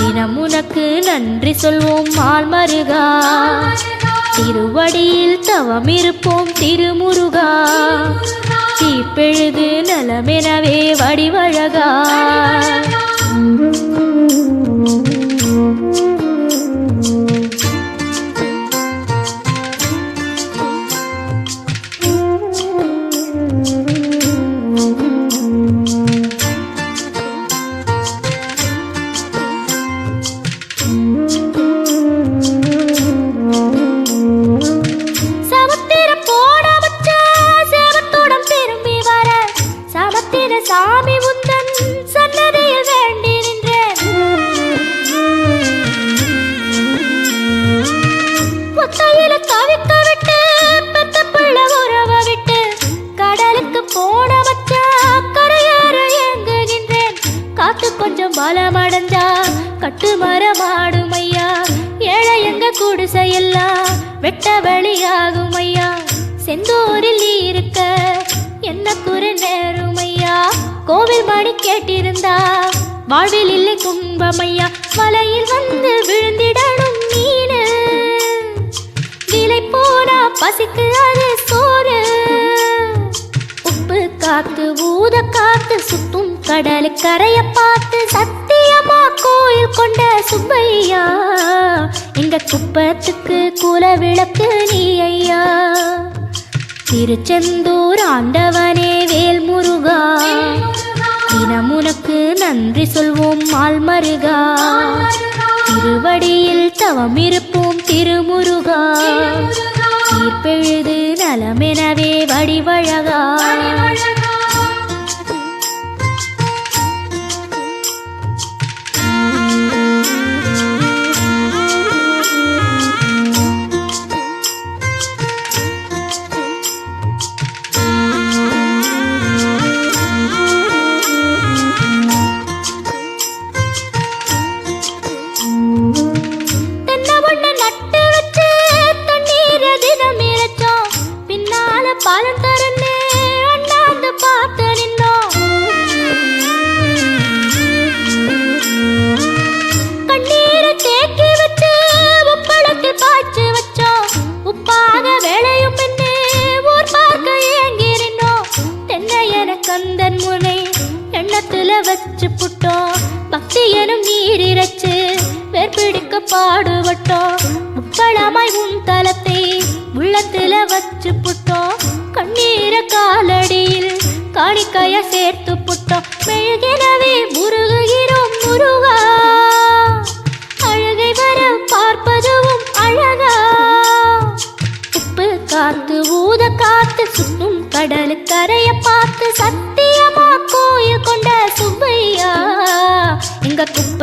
தினமுனக்கு நன்றி சொல்வோம் மால்மருகா. திருவடியில் தவம் இருப்போம் திருமுருகா. தீப்பெழுது நலமெனவே வடிவழகா. கட்டு மரமாடும் ஐயா ஏழை எங்க குடிசையெல்லாம் வெட்ட வழியாகும் ஐயா செந்தூரில் இருக்க என்ன குறை நேரும் ஐயா கோவில் மணி கேட்டிருந்தா வாழ்வில் இல்லை கும்பமையா மலையில் வந்து விழுந்திடணும் மீனு. விலை போனா பசிக்கு அது சோறு. உப்பு காத்து ஊத காத்து சுத்தும் கடல் கரைய பார்த்து அம்மா கோயில் கொண்ட சுப்பையா எங்க குப்பத்துக்கு குல விளக்கு நீ ஐயா திருச்செந்தூர் ஆண்டவனே வேல் முருகா தினமுனக்கு நன்றி சொல்வோம் மால் மருகா திருவடியில் தவம் இருப்போம் திருமுருகா. தீர்ப்பெழுது நலமெனவே வடிவழகா. பக்தி எனும் நீர் இறைச்சு வேர்பிடிக்க பாடுபட்டோம். முப்பழமாய் உன் தலத்தை உள்ளத்துல வச்சு புட்டோம். கண்ணீர காலடியில் காணிக்கைய சேர்த்து புட்டோம். மெழுகினவே முருகுகிறோம் முருகா. அழகை வர பார்ப்பதுவும் அழகா. உப்பு காத்து ஊத காத்து சுத்தும் கடலு கரைய பார்த்து சத்திய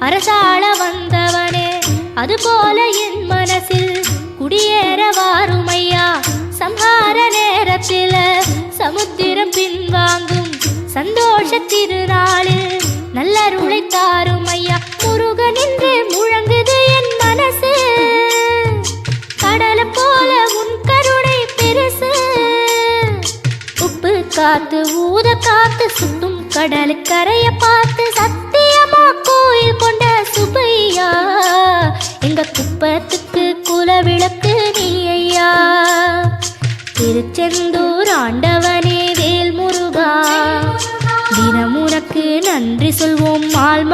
அரசாள வந்தவனே. அதுபோல என் மனசில் குடியேற வாருமையா. சம்ஹார நேரத்தில் சமுத்திரம் பின்வாங்கும் சந்தோஷ திருநாள் நல்லருளை தாரும் ஐயா முருகன் என்று முழங்குது என் மனசு. கடலை போல உன் கருணை பெருசு. உப்பு காத்து ஊத காத்து சுத்தும் கடலு கரைய பார்த்து சத்தியமா கோயில் கொண்ட சுபையா எங்க குப்பத்துக்கு குல விளக்கு நீ ஐயா. திருச்செந்தூர் ஆண்டவனே வேல் முருகா தினம் நன்றி சொல்வோம் மால்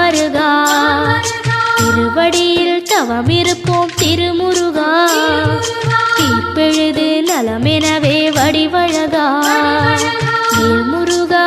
திருவடியில் தவம் இருப்போம் திருமுருகா. தீப்பெழுது நலமெனவே வடிவழகா. முருகா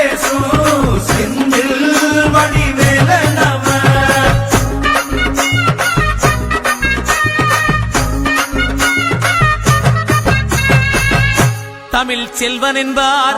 செல்வன் என்பார்.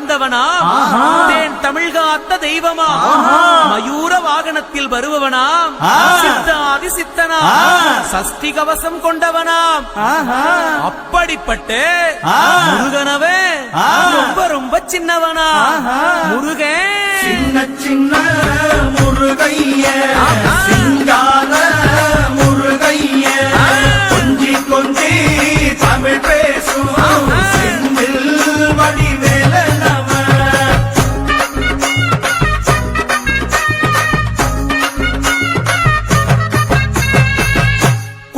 வளர்ந்தவனா தேன் தமிழ் காத்த தெய்வமா மயூர வாகனத்தில் வருபவனாம் சித்தாதி சித்தனா? சஷ்டி கவசம் கொண்டவனாம் அப்படிப்பட்ட முருகனவே ரொம்ப ரொம்ப சின்னவனா? முருகன் சின்ன சின்ன முருகைய சிங்கார முருகைய கொஞ்சி கொஞ்சி தமிழ் பேசும்